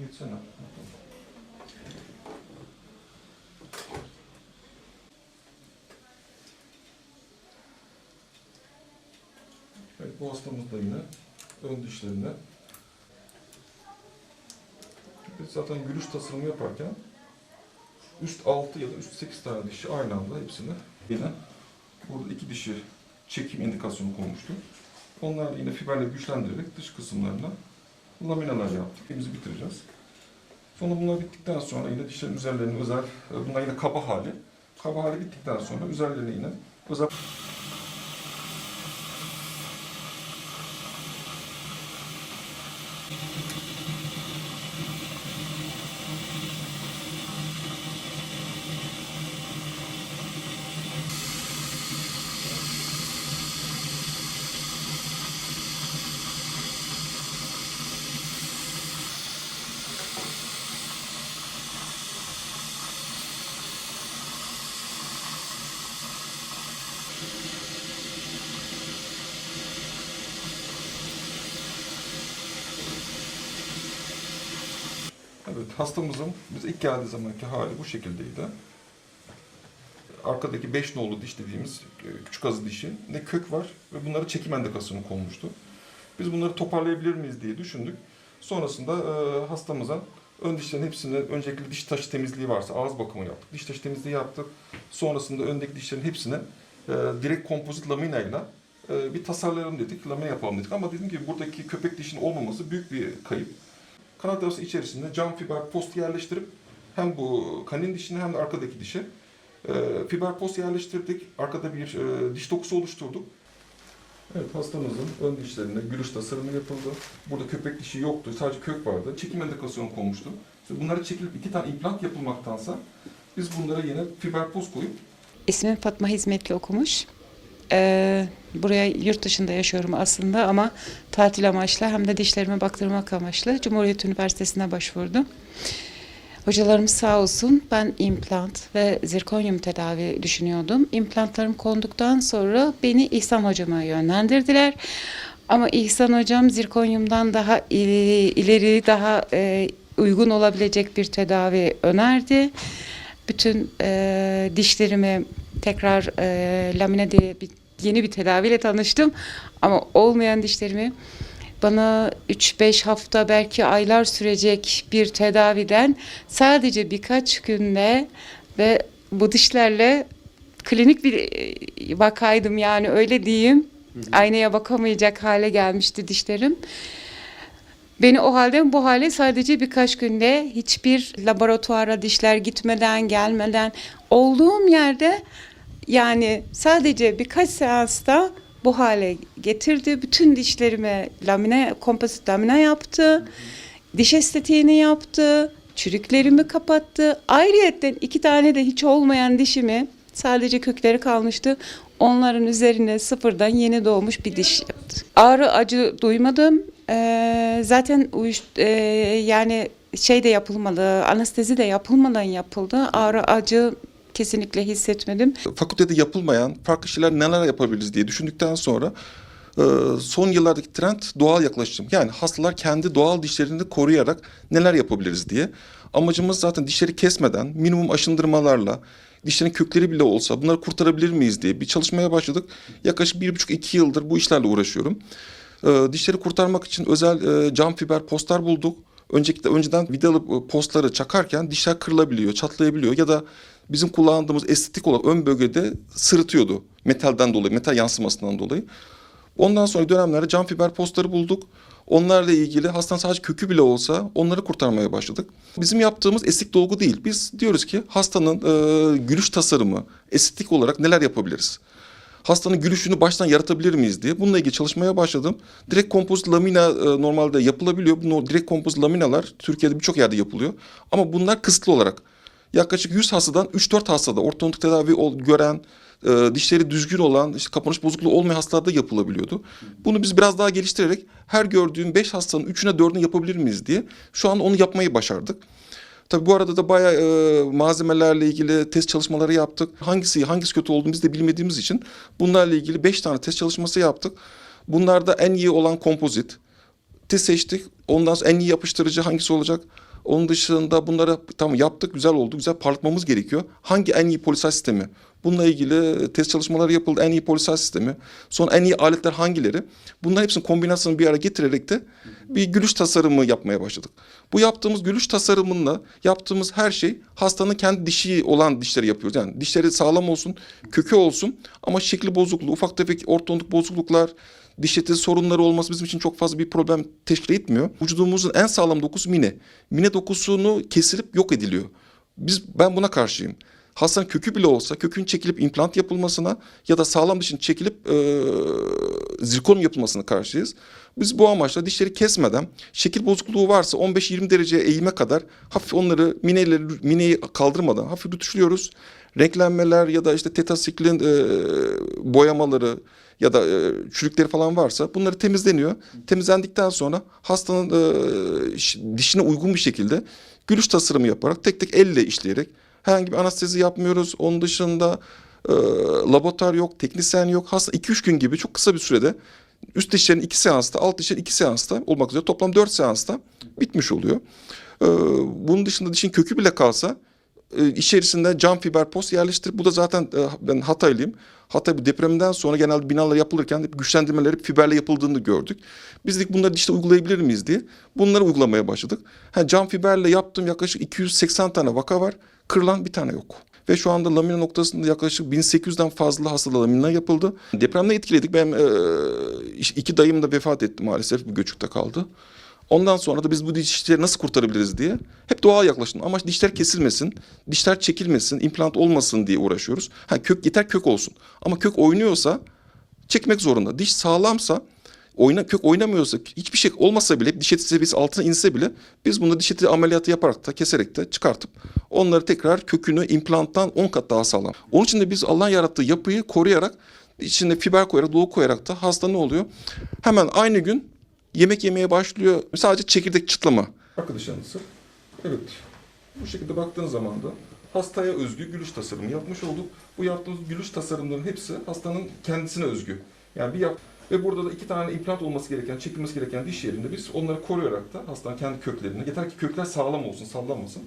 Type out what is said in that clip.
Geçsene. Evet, bu hastamız da yine ön dişlerine. Biz zaten gülüş tasarımı yaparken üst 6 ya da üst 8 tane dişi aynı anda hepsini yine burada iki dişi çekim indikasyonu konmuştu. Onları yine fiberle güçlendirerek dış kısımlarına laminalar yaptık. Elimizi bitireceğiz. Sonra bunlar bittikten sonra yine dişlerin üzerlerine özel, bunlar yine kaba hali. Kaba hali bittikten sonra üzerlerine yine özel Evet, hastamızın biz ilk geldiği zamanki hali bu şekildeydi. Arkadaki 5 nolu diş dediğimiz e, küçük azı dişi ne kök var ve bunlara çekim endikasyonu konmuştu. Biz bunları toparlayabilir miyiz diye düşündük. Sonrasında e, hastamıza ön dişlerin hepsini öncelikle diş taşı temizliği varsa ağız bakımı yaptık. Diş taşı temizliği yaptık. Sonrasında öndeki dişlerin hepsine e, direkt kompozit laminayla e, bir tasarlayalım dedik, lamine yapalım dedik. Ama dedim ki buradaki köpek dişinin olmaması büyük bir kayıp. Kanat arası içerisinde cam fiber post yerleştirip hem bu kanin dişine hem de arkadaki dişe e, fiber post yerleştirdik. Arkada bir e, diş dokusu oluşturduk. Evet hastamızın ön dişlerinde gülüş tasarımı yapıldı. Burada köpek dişi yoktu. Sadece kök vardı. Çekim endikasyonu konmuştu. İşte bunlara çekilip iki tane implant yapılmaktansa biz bunlara yine fiber post koyup İsmim Fatma Hizmetli okumuş. Ee, buraya yurt dışında yaşıyorum aslında ama tatil amaçlı hem de dişlerime baktırmak amaçlı Cumhuriyet Üniversitesi'ne başvurdum. Hocalarımız sağ olsun ben implant ve zirkonyum tedavi düşünüyordum. İmplantlarım konduktan sonra beni İhsan hocama yönlendirdiler. Ama İhsan hocam zirkonyumdan daha ileri, daha e, uygun olabilecek bir tedavi önerdi. Bütün e, dişlerimi tekrar e, lamine diye bir, yeni bir tedaviyle tanıştım. Ama olmayan dişlerimi bana 3-5 hafta belki aylar sürecek bir tedaviden sadece birkaç günde ve bu dişlerle klinik bir e, vakaydım yani öyle diyeyim. Aynaya bakamayacak hale gelmişti dişlerim. Beni o halden bu hale sadece birkaç günde hiçbir laboratuvara dişler gitmeden gelmeden olduğum yerde yani sadece birkaç seansta bu hale getirdi. Bütün dişlerime lamine, kompozit lamine yaptı. Diş estetiğini yaptı. Çürüklerimi kapattı. Ayrıyetten iki tane de hiç olmayan dişimi sadece kökleri kalmıştı. Onların üzerine sıfırdan yeni doğmuş bir diş yaptı. Ağrı acı duymadım. Ee, zaten uyuş, e, yani şey de yapılmadı, anestezi de yapılmadan yapıldı. Ağrı acı kesinlikle hissetmedim. fakültede yapılmayan farklı şeyler neler yapabiliriz diye düşündükten sonra e, son yıllardaki trend doğal yaklaşım. Yani hastalar kendi doğal dişlerini koruyarak neler yapabiliriz diye. Amacımız zaten dişleri kesmeden minimum aşındırmalarla dişlerin kökleri bile olsa bunları kurtarabilir miyiz diye bir çalışmaya başladık. Yaklaşık bir buçuk iki yıldır bu işlerle uğraşıyorum. E, dişleri kurtarmak için özel e, cam fiber postlar bulduk. Önceki önceden vidalı postları çakarken dişler kırılabiliyor, çatlayabiliyor ya da bizim kullandığımız estetik olarak ön bölgede sırıtıyordu. Metalden dolayı, metal yansımasından dolayı. Ondan sonra dönemlerde cam fiber postları bulduk. Onlarla ilgili hastanın sadece kökü bile olsa onları kurtarmaya başladık. Bizim yaptığımız estetik dolgu değil. Biz diyoruz ki hastanın e, gülüş tasarımı, estetik olarak neler yapabiliriz? Hastanın gülüşünü baştan yaratabilir miyiz diye. Bununla ilgili çalışmaya başladım. Direkt kompozit lamina e, normalde yapılabiliyor. Direkt kompozit laminalar Türkiye'de birçok yerde yapılıyor. Ama bunlar kısıtlı olarak. Yaklaşık 100 hastadan 3-4 hastada ortodontik tedavi ol, gören, e, dişleri düzgün olan, işte kapanış bozukluğu olmayan hastalarda yapılabiliyordu. Bunu biz biraz daha geliştirerek her gördüğüm 5 hastanın 3'üne 4'üne yapabilir miyiz diye şu an onu yapmayı başardık. Tabii bu arada da bayağı e, malzemelerle ilgili test çalışmaları yaptık. Hangisi hangisi kötü olduğunu biz de bilmediğimiz için bunlarla ilgili 5 tane test çalışması yaptık. Bunlarda en iyi olan kompozit. Test seçtik. Ondan sonra en iyi yapıştırıcı hangisi olacak? Onun dışında bunları tamam yaptık, güzel oldu, güzel parlatmamız gerekiyor. Hangi en iyi polisaj sistemi? Bununla ilgili test çalışmaları yapıldı. En iyi polisaj sistemi. Son en iyi aletler hangileri? Bunların hepsinin kombinasyonunu bir araya getirerek de bir gülüş tasarımı yapmaya başladık. Bu yaptığımız gülüş tasarımında yaptığımız her şey hastanın kendi dişi olan dişleri yapıyoruz. Yani dişleri sağlam olsun, kökü olsun ama şekli bozukluğu, ufak tefek ortodontik bozukluklar, diş eti sorunları olması bizim için çok fazla bir problem teşkil etmiyor. Vücudumuzun en sağlam dokusu mine. Mine dokusunu kesilip yok ediliyor. Biz ben buna karşıyım. Hastanın kökü bile olsa kökün çekilip implant yapılmasına ya da sağlam dişin çekilip e, zirkon yapılmasına karşıyız. Biz bu amaçla dişleri kesmeden şekil bozukluğu varsa 15-20 dereceye eğime kadar hafif onları mineleri, mineyi kaldırmadan hafif rütuşluyoruz. Renklenmeler ya da işte tetasiklin e, boyamaları ya da e, çürükleri falan varsa bunları temizleniyor. Temizlendikten sonra hastanın e, dişine uygun bir şekilde gülüş tasarımı yaparak tek tek elle işleyerek herhangi bir anestezi yapmıyoruz. Onun dışında e, laboratuvar yok, teknisyen yok. Hasta 2-3 gün gibi çok kısa bir sürede üst dişlerin 2 seansta, alt dişlerin 2 seansta olmak üzere toplam 4 seansta bitmiş oluyor. E, bunun dışında dişin kökü bile kalsa e, içerisinde cam fiber post yerleştirip bu da zaten e, ben Hataylıyım. Hatay bu depremden sonra genelde binalar yapılırken hep güçlendirmeleri hep fiberle yapıldığını gördük. Biz dedik bunları dişte uygulayabilir miyiz diye bunları uygulamaya başladık. Ha, cam fiberle yaptığım yaklaşık 280 tane vaka var. Kırılan bir tane yok. Ve şu anda lamina noktasında yaklaşık 1800'den fazla hastada lamina yapıldı. Depremde etkiledik. Benim e, iki dayım da vefat etti maalesef. Bu göçükte kaldı. Ondan sonra da biz bu dişleri nasıl kurtarabiliriz diye hep doğal yaklaşım. Ama dişler kesilmesin, dişler çekilmesin, implant olmasın diye uğraşıyoruz. Ha kök yeter kök olsun. Ama kök oynuyorsa çekmek zorunda. Diş sağlamsa oyna, kök oynamıyorsa hiçbir şey olmasa bile diş eti seviyesi altına inse bile biz bunu diş eti ameliyatı yaparak da keserek de çıkartıp onları tekrar kökünü implanttan 10 kat daha sağlam. Onun için de biz Allah'ın yarattığı yapıyı koruyarak içine fiber koyarak, dolu koyarak da hasta ne oluyor? Hemen aynı gün yemek yemeye başlıyor. Sadece çekirdek çıtlama. Arkadaşlarınızı. Evet. Bu şekilde baktığınız zaman da hastaya özgü gülüş tasarımı yapmış olduk. Bu yaptığımız gülüş tasarımların hepsi hastanın kendisine özgü. Yani bir yap ve burada da iki tane implant olması gereken, çekilmesi gereken diş yerinde biz onları koruyarak da hastanın kendi köklerini, yeter ki kökler sağlam olsun, sallanmasın.